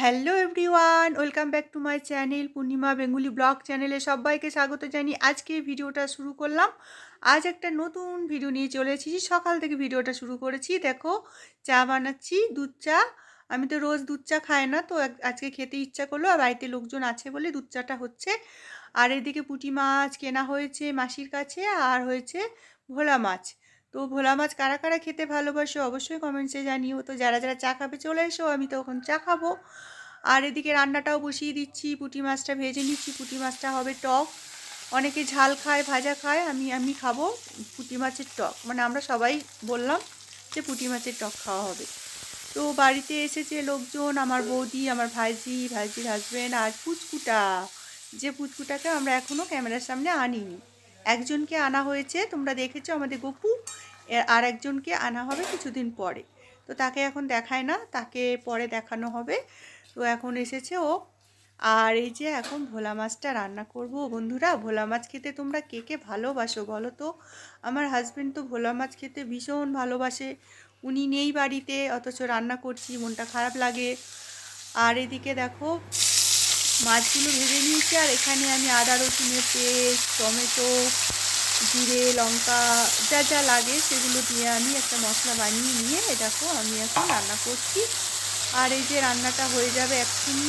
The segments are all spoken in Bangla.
Hello everyone welcome back to my channel Purnima Bengali blog চ্যানেলে সবাইকে স্বাগত জানিয়ে আজকে ভিডিওটা শুরু করলাম। আজ একটা নতুন ভিডিও নিয়ে চলে এসেছি, সকাল থেকে ভিডিওটা শুরু করেছি। দেখো, চা বানাচ্ছি, দুধ চা। আমি তো রোজ দুধ চা খাই না, তো আজকে খেতে ইচ্ছা করল, আর বাড়িতে লোকজন আছে বলে দুধ চাটা হচ্ছে। আর এদিকে পুঁটি মাছ কেনা হয়েছে মাসির কাছে, আর হয়েছে ভোলা মাছ। তো ভোলা মাছ কারা কারা খেতে ভালোবাসো অবশ্যই কমেন্টসে জানিও। তো যারা যারা চা খাবে চলে এসো, আমি তখন চা খাব। আর এদিকে রান্নাটাও বসিয়ে দিচ্ছি, পুঁটি মাছটা ভেজে নিচ্ছি, পুঁটি মাছটা হবে টক। অনেকে ঝাল খায়, ভাজা খায়, আমি আমি খাব পুঁটি মাছের টক। মানে আমরা সবাই বললাম যে পুঁটি মাছের টক খাওয়া হবে। তো বাড়িতে এসেছে লোকজন, আমার বৌদি, আমার ভাইজি, ভাইজির হাজব্যান্ড আর পুচকুটা। যে পুচকুটাকে আমরা এখনও ক্যামেরার সামনে আনিনি। একজনকে আনা হয়েছে, তোমরা দেখেছ আমাদের গপু। আর একজনকে আনা হবে কিছুদিন পরে। তো তাকে এখন দেখায় না, তাকে পরে দেখানো হবে। তো এখন এসেছে ও। আর এই যে এখন ভোলা মাছটা রান্না করব। বন্ধুরা, ভোলা মাছ খেতে তোমরা কে কে ভালোবাসো বলো তো? আমার হাজবেন্ড তো ভোলা মাছ খেতে ভীষণ ভালোবাসে। উনি নেই বাড়িতে, অথচ রান্না করছি, মনটা খারাপ লাগে। আর এদিকে দেখো, মাছগুলো ভেজে নিয়েছি। আর এখানে আমি আদা রসুনের পেস্ট, টমেটো জিরে লঙ্কা যা যা লাগে সেগুলো দিয়ে আমি একটা মশলা বানিয়ে নিয়ে এ দেখো আমি এখন রান্না করছি। আর এই যে রান্নাটা হয়ে যাবে এক্ষুনি।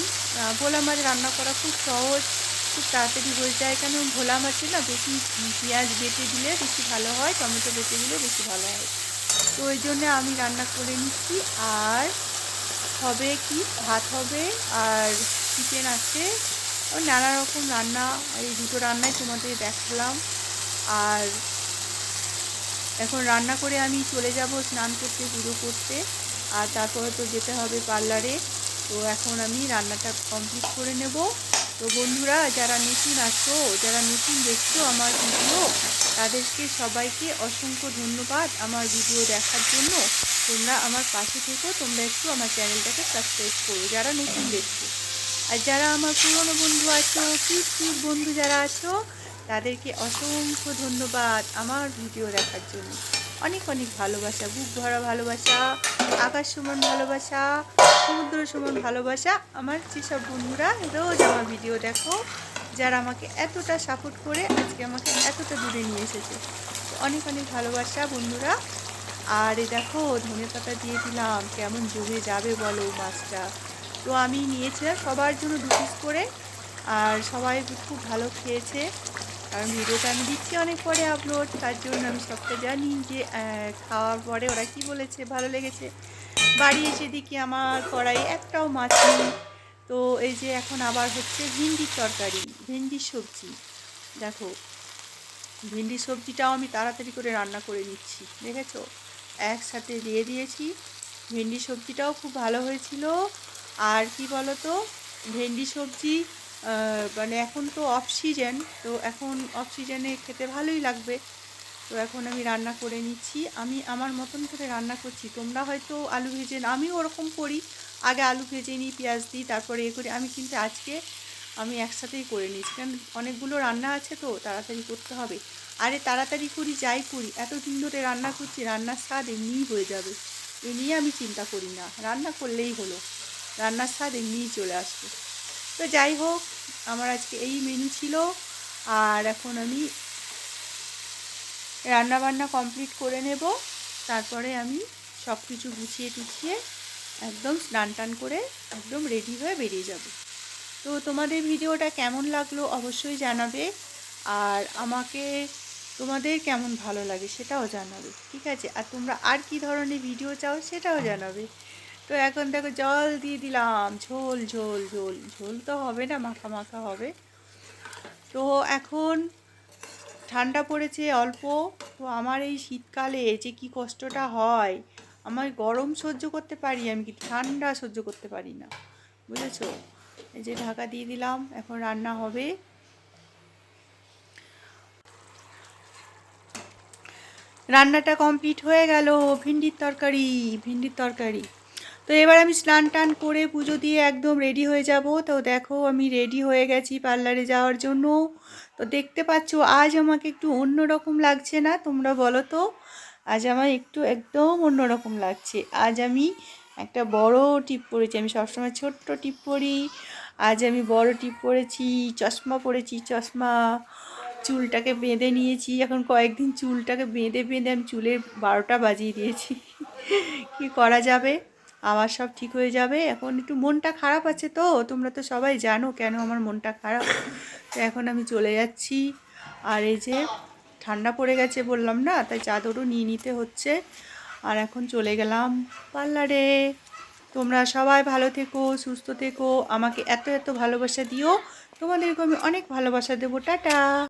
ভোলা মাছ রান্না করা খুব সহজ খুব তাড়াতাড়ি হয়ে যায়। কেন ভোলা মাছে না বেশি পেঁয়াজ বেটে দিলে বেশি ভালো হয় টমেটো বেটে দিলে বেশি ভালো হয়। তো ওই জন্য আমি রান্না করে নিচ্ছি। আর হবে কি? ভাত হবে আর চিকেন আছে। ও নানা রকম রান্না এই দুটো রান্নাই তোমাদের দেখালাম। আর এখন রান্না করে আমি চলে যাব স্নান করতে, পুজো করতে। আর তারপরে তো যেতে হবে পার্লারে। তো এখন আমি রান্নাটা কমপ্লিট করে নেব। তো বন্ধুরা, যারা নতুন আছো, যারা নতুন দেখছ আমার ভিডিও, তাদেরকে সবাইকে অসংখ্য ধন্যবাদ আমার ভিডিও দেখার জন্য। তোমরা আমার পাশে থেকো, তোমরা একটু আমার চ্যানেলটাকে সাবস্ক্রাইব করো, যারা নতুন দেখছ। আর যারা আমার পুরনো বন্ধু আছো কিউট বন্ধু যারা আছো তাদেরকে অসংখ্য ধন্যবাদ আমার ভিডিও দেখার জন্য। অনেক অনেক ভালোবাসা, বুক ভরা ভালোবাসা, আকাশ সমান ভালোবাসা, সমুদ্র সমান ভালোবাসা। আমার যেসব বন্ধুরা, রোজ আমার ভিডিও দেখো, যারা আমাকে এতটা সাপোর্ট করে, আজকে আমাকে এতটা দূরে নিয়ে এসেছে। অনেক অনেক ভালোবাসা বন্ধুরা। আর দেখো ধনে পাতা দিয়ে দিলাম, কেমন জমে যাবে বলো মাছটা। তো আমি নিয়েছিলাম সবার জন্য দু পিস করে, আর সবাই খুব ভালো খেয়েছে। কারণ ভিডিওটা আমি দিচ্ছি অনেক পরে আপলোড তার জন্য আমি সবটা জানি যে খাওয়ার পরে ওরা কি বলেছে, ভালো লেগেছে। বাড়ি এসে দেখি আমার কড়াই একটাও মাছ নেই। তো এই যে এখন আবার হচ্ছে ভিন্ডির তরকারি ভেন্ডির সবজি। দেখো ভেন্ডির সবজিটাও আমি তাড়াতাড়ি করে রান্না করে নিচ্ছি, দেখেছ? একসাথে দিয়ে দিয়েছি। ভেন্ডি সবজিটাও খুব ভালো হয়েছিল। আর কি বলো তো ভেন্ডি সবজি মানে এখন তো অফ সিজন তো এখন অফ সিজনে খেতে ভালোই লাগবে। তো এখন আমি রান্না করে নিচ্ছি। আমি আমার মতন করে রান্না করছি। তোমরা হয়তো আলু ভেজে আমিও ওরকম করি। আগে আলু ভেজে নিই, পেঁয়াজ দিই, তারপরে এ করি। আমি কিন্তু আজকে আমি একসাথেই করে নিয়েছি। কারণ অনেকগুলো রান্না আছে তো, তাড়াতাড়ি করতে হবে। আরে তাড়াতাড়ি করি, যাই করি। এত দিন ধরে রান্না করছি, রান্নার স্বাদ এমনিই হয়ে যাবে। এ নিয়ে আমি চিন্তা করি না। রান্না করলেই হলো। রান্নার স্বাদ এমনিই চলে আসবে। তো যাই হোক আমার আজকে এই মেনু ছিল। আর এখন আমি রান্না বান্না কমপ্লিট করে নেব। তারপরে আমি সব কিছু গুছিয়ে টুছিয়ে একদম স্নান টান করে একদম রেডি হয়ে বেরিয়ে যাব। তো তোমাদের ভিডিওটা কেমন লাগল অবশ্যই জানাবে। আর আমাকে তোমাদের কেমন ভালো লাগে সেটাও জানাবে ঠিক আছে? আর তোমরা আর কি ধরনের ভিডিও চাও সেটাও জানাবে। তো এখন দেখো জল দিয়ে দিলাম। ঝোল ঝোল ঝোল ঝোল তো হবে না, মাখা মাখা হবে। তো এখন ঠান্ডা পড়েছে অল্প, তো আমার এই শীতকালে যে কি কষ্টটা হয়, আমার গরম সহ্য করতে পারি আমি কি ঠান্ডা সহ্য করতে পারি না, বুঝেছ? এই যে ঢাকা দিয়ে দিলাম, এখন রান্না হবে। রান্নাটা কমপ্লিট হয়ে গেল, ভিন্ডির তরকারি ভিন্ডির তরকারি। তো এবার আমি স্নান টান করে পুজো দিয়ে একদম রেডি হয়ে যাব। তো দেখো আমি রেডি হয়ে গেছি পার্লারে যাওয়ার জন্য। তো দেখতে পাচ্ছ, আজ আমাকে একটু অন্যরকম লাগছে না? তোমরা বলো তো। আজ আমার একটু একদম অন্যরকম লাগছে। আজ আমি একটা বড় টিপ পরেছি, আমি সবসময় ছোট্ট টিপ পরি। আজ আমি বড় টিপ পরেছি, চশমা পরেছি, চশমা চুলটাকে বেঁধে নিয়েছি। এখন কয়েকদিন চুলটাকে বেঁধে বেঁধে আমি চুলের বারোটা বাজিয়ে দিয়েছি। কি করা যাবে? আবার সব ঠিক হয়ে যাবে। এখন একটু মনটা খারাপ আছে তো, তোমরা তো সবাই জানো কেন আমার মনটা খারাপ। তো এখন আমি চলে যাচ্ছি। আর এই যে ঠান্ডা পড়ে গেছে বললাম না, তাই চাদরও নিয়ে নিতে হচ্ছে। আর এখন চলে গেলাম পার্লারে। তোমরা সবাই ভালো থেকো, সুস্থ থেকো, আমাকে এত এত ভালোবাসা দিও। তোমাদেরকে আমি অনেক ভালোবাসা দেবো। টাটা!